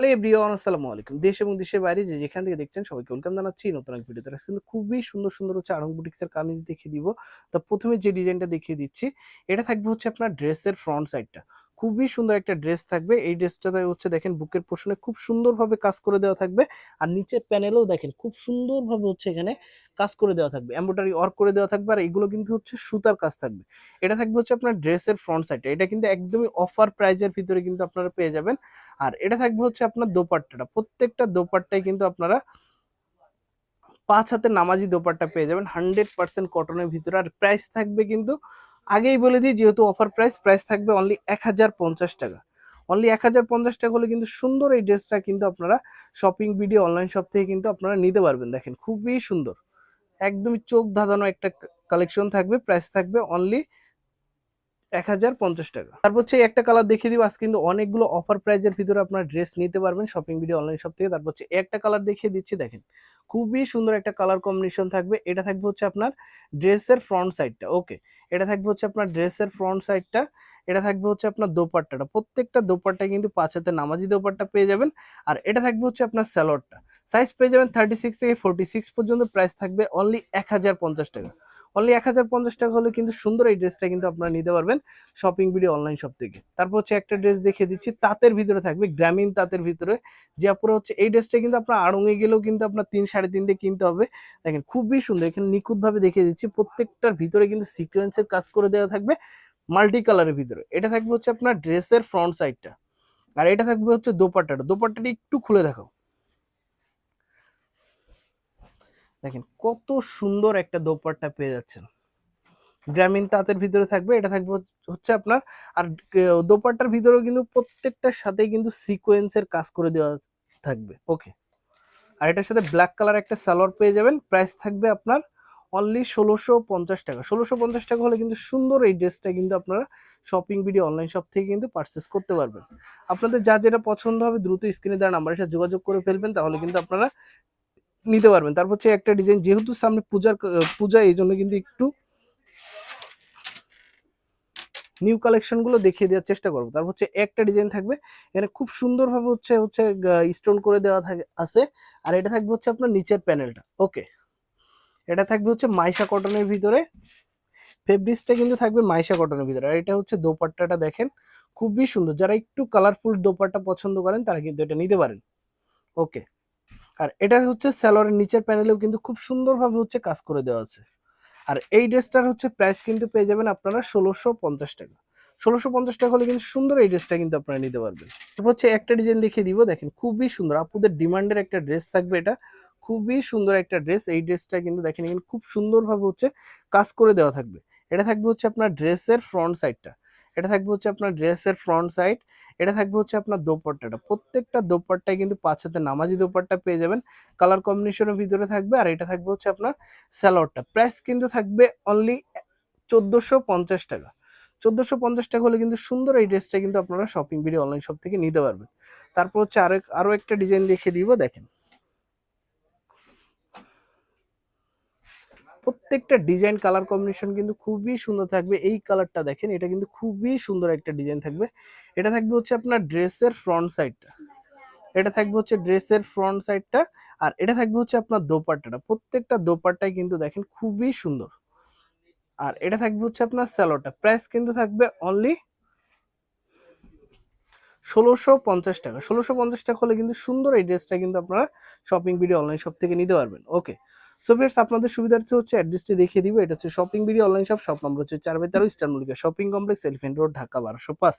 Hello everyone, আসসালামু দেশ এবং দেশের বাইরে যে যেখান থেকে দেখছেন সবাইকে ওয়েলকাম জানাচ্ছি নতুন এক ভিডিওতে কিন্তু খুবই সুন্দর সুন্দর হচ্ছে আড়ং বুটিক্সের কামিজ দেখিয়ে দিব। তা প্রথমে যে ডিজাইনটা দেখিয়ে দিচ্ছি, এটা থাকবে হচ্ছে আপনার ড্রেসের ফ্রন্ট সাইডটা খুবই সুন্দর একটা ড্রেস থাকবে। এই ড্রেসটাতে হচ্ছে দেখেন বুকের পোষণে খুব সুন্দরভাবে কাজ করে দেওয়া থাকবে। আর নিচের প্যানেলেও দেখেন খুব সুন্দরভাবে হচ্ছে এখানে কাজ করে দেওয়া থাকবে। এম্ব্রয়ডারি ওয়ার্ক করে দেওয়া থাকবে। আর এগুলো কিন্তু হচ্ছে সুতার কাজ থাকবে। এটা থাকবে হচ্ছে আপনার ড্রেসের ফ্রন্ট সাইডটা এটা কিন্তু একদমই অফার প্রাইজের ভিতরে কিন্তু আপনারা পেয়ে যাবেন। আর এটা থাকবে হচ্ছে আপনার দোপাট্টাটা। প্রত্যেকটা দোপাট্টায় কিন্তু আপনারা পাঁচ হাতের নামাজি দোপাট্টা পেয়ে যাবেন। হান্ড্রেড পার্সেন্ট কটনের ভিতরে। আর প্রাইস থাকবে কিন্তু আগেই বলে দিই, যেহেতু অফার প্রাইস প্রাইস থাকবে অনলি এক হাজার পঞ্চাশ টাকা। অনলি এক হাজার পঞ্চাশ টাকা হলে কিন্তু সুন্দর এই ড্রেসটা কিন্তু আপনারা শপিং ভিডিও অনলাইন শপ থেকে কিন্তু আপনারা নিতে পারবেন। দেখেন, খুবই সুন্দর। একদমই চোখ ধাঁধানো একটা কালেকশন থাকবে প্রাইস থাকবে অনলি এক হাজার পঞ্চাশ টাকা। তারপর হচ্ছে একটা কালার দেখিয়ে দিব আজকে কিন্তু অনেকগুলো অফার প্রাইজের ভিতরে আপনার ড্রেস নিতে পারবেন শপিং ভিডিও অনলাইন শপ থেকে। তারপর হচ্ছে একটা কালার দেখিয়ে দিচ্ছি, দেখেন। খুবই সুন্দর একটা কালার কম্বিনেশন থাকবে। এটা থাকবে হচ্ছে আপনার ড্রেসের ফ্রন্ট সাইডটা ওকে এটা থাকবে হচ্ছে আপনার ড্রেসের ফ্রন্ট সাইডটা এটা থাকবে হচ্ছে আপনার দোপাট্টাটা। প্রত্যেকটা দোপাট্টায় কিন্তু পাঁচ হাতে নামাজি দোপাট্টা পেয়ে যাবেন। আর এটা থাকবে হচ্ছে আপনার স্যালোডটা সাইজ পেয়ে যাবেন থার্টি সিক্স থেকে ফোর্টি সিক্স পর্যন্ত প্রাইস থাকবে অনলি এক হাজার পঞ্চাশ টাকা। অনলি এক হাজার পঞ্চাশ টাকা হলে কিন্তু সুন্দর এই ড্রেসটা কিন্তু আপনারা নিতে পারবেন শপিং ভিডিও অনলাইন শপ থেকে। তারপর হচ্ছে একটা ড্রেস দেখিয়ে দিচ্ছি, তাঁতের ভিতরে থাকবে, গ্রামীণ তাঁতের ভিতরে। যে আপনার হচ্ছে এই ড্রেসটা কিন্তু আপনার আড়ঙে গেলেও কিন্তু আপনার তিন সাড়ে তিন দিয়ে কিনতে হবে। দেখেন খুবই সুন্দর, এখানে নিখুঁতভাবে দেখিয়ে দিচ্ছি, প্রত্যেকটার ভিতরে কিন্তু সিকোয়েন্সের কাজ করে দেওয়া থাকবে মাল্টি কালারের ভিতরে। এটা থাকবে হচ্ছে আপনার ড্রেসের ফ্রন্ট সাইডটা আর এটা থাকবে হচ্ছে দোপাট্টাটা। দোপাট্টাটা একটু খুলে দেখাও। দেখেন কত সুন্দর একটা দোপাট্টা পেয়ে যাচ্ছেন। গ্রামীণ তাঁতের ভিতরে থাকবে, এটা থাকবে হচ্ছে আপনার, আর দোপাট্টার ভিতরেও কিন্তু প্রত্যেকটার সাথে কিন্তু সিকোয়েন্সের কাজ করে দেওয়া থাকবে ওকে আর এটার সাথে ব্ল্যাক কালার একটা সালোয়ার পেয়ে যাবেন প্রাইস থাকবে আপনার অনলি ষোলোশো পঞ্চাশ টাকা। ষোলোশো পঞ্চাশ টাকা হলে কিন্তু সুন্দর এই ড্রেসটা কিন্তু আপনারা শপিং ভিডিও অনলাইন শপ থেকে কিন্তু পারচেস করতে পারবেন। আপনাদের যা যেটা পছন্দ হবে দ্রুত স্ক্রিনে দেওয়া নাম্বারের সাথে যোগাযোগ করে ফেলবেন, তাহলে কিন্তু আপনারা নিতে পারবেন। তারপর হচ্ছে একটা ডিজাইন যেহেতু সামনে পূজার পূজা, এই জন্য কিন্তু একটু নিউ কালেকশনগুলো দেখিয়ে দেওয়ার চেষ্টা করব। তারপর হচ্ছে একটা ডিজাইন থাকবে, এখানে খুব সুন্দরভাবে হচ্ছে হচ্ছে স্টোন করে দেওয়া থাকে আছে। আর এটা থাকবে হচ্ছে আপনার নিচের প্যানেলটা ওকে এটা থাকবে হচ্ছে মাইশা কটনের ভিতরে ফেব্রিক্সটা কিন্তু থাকবে মাইশা কটনের ভিতরে। আর এটা হচ্ছে দোপাট্টাটা দেখেন, খুবই সুন্দর। যারা একটু কালারফুল দোপাট্টা পছন্দ করেন, তারা কিন্তু এটা নিতে পারেন ওকে আর এটা হচ্ছে স্যালোয়ারের নিচের প্যানেলেও কিন্তু খুব সুন্দরভাবে হচ্ছে কাজ করে দেওয়া আছে। আর এই ড্রেসটার হচ্ছে প্রাইস কিন্তু পেয়ে যাবেন আপনারা ষোলোশো পঞ্চাশ টাকা। ষোলোশো পঞ্চাশ টাকা হলে কিন্তু সুন্দর এই ড্রেসটা কিন্তু আপনারা নিতে পারবেন। তারপর হচ্ছে একটা ডিজাইন দেখিয়ে দিব, দেখেন খুবই সুন্দর। আপুদের ডিমান্ডের একটা ড্রেস থাকবে এটা। খুবই সুন্দর একটা ড্রেস এই ড্রেসটা কিন্তু দেখেন এখানে খুব সুন্দরভাবে হচ্ছে কাজ করে দেওয়া থাকবে। এটা থাকবে হচ্ছে আপনার ড্রেসের ফ্রন্ট সাইডটা এটা থাকবে হচ্ছে আপনার ড্রেসের ফ্রন্ট সাইড এটা থাকবে হচ্ছে আপনার দোপাট্টাটা। প্রত্যেকটা দোপাট্টায় কিন্তু পাঁচ হাতে নামাজি দোপাট্টা পেয়ে যাবেন। কালার কম্বিনেশনের ভিতরে থাকবে আর এটা থাকবে হচ্ছে আপনার স্যালোয়ারটা। প্রাইস কিন্তু থাকবে অনলি চোদ্দোশো পঞ্চাশ টাকা। চোদ্দোশো পঞ্চাশ টাকা হলে কিন্তু সুন্দর এই ড্রেসটা কিন্তু আপনারা শপিং ভিডিও অনলাইন শপ থেকে নিতে পারবেন। তারপর হচ্ছে আরেক আরও একটা ডিজাইন দেখে দিব, দেখেন। প্রত্যেকটা ডিজাইন কালার কম্বিনেশন কিন্তু খুবই সুন্দর থাকবে। এই কালারটা দেখেন, এটা কিন্তু খুবই সুন্দর একটা ডিজাইন থাকবে। এটা থাকবে হচ্ছে আপনার ড্রেসের ফ্রন্ট সাইডটা এটা থাকবে হচ্ছে ড্রেসের ফ্রন্ট সাইডটা আর এটা থাকবে হচ্ছে আপনার দোপাট্টাটা। প্রত্যেকটা দোপাট্টাই কিন্তু দেখেন খুবই সুন্দর। আর এটা থাকবে হচ্ছে আপনার স্যালোটা প্রাইস কিন্তু থাকবে অনলি ষোলোশো পঞ্চাশ টাকা। ষোলোশো পঞ্চাশ টাকা হলে কিন্তু সুন্দর এই ড্রেসটা কিন্তু আপনারা শপিং ভিডিও অনলাইন শপ থেকে নিতে পারবেন। ওকে সো ফ্রেন্ডস আপনাদের সুবিধার্থে হচ্ছে অ্যাড্রেসটি দেখিয়ে দিব। এটা হচ্ছে shopping BD online shop shop number হচ্ছে চার বাই তেরো Mallika shopping complex elephant road Dhaka বারোশো পাঁচ।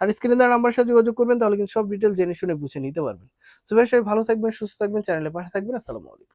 আর স্ক্রিনে দেওয়ার নাম্বার সাথে যোগাযোগ করবেন, তাহলে কিন্তু সব ডিটেল জেনে শুনে বুঝে নিতে পারবেন। সো ফ্রেন্ডস ভালো থাকবেন, সুস্থ থাকবেন চ্যানেলে পাশে থাকবেন, আসসালামু আলাইকুম।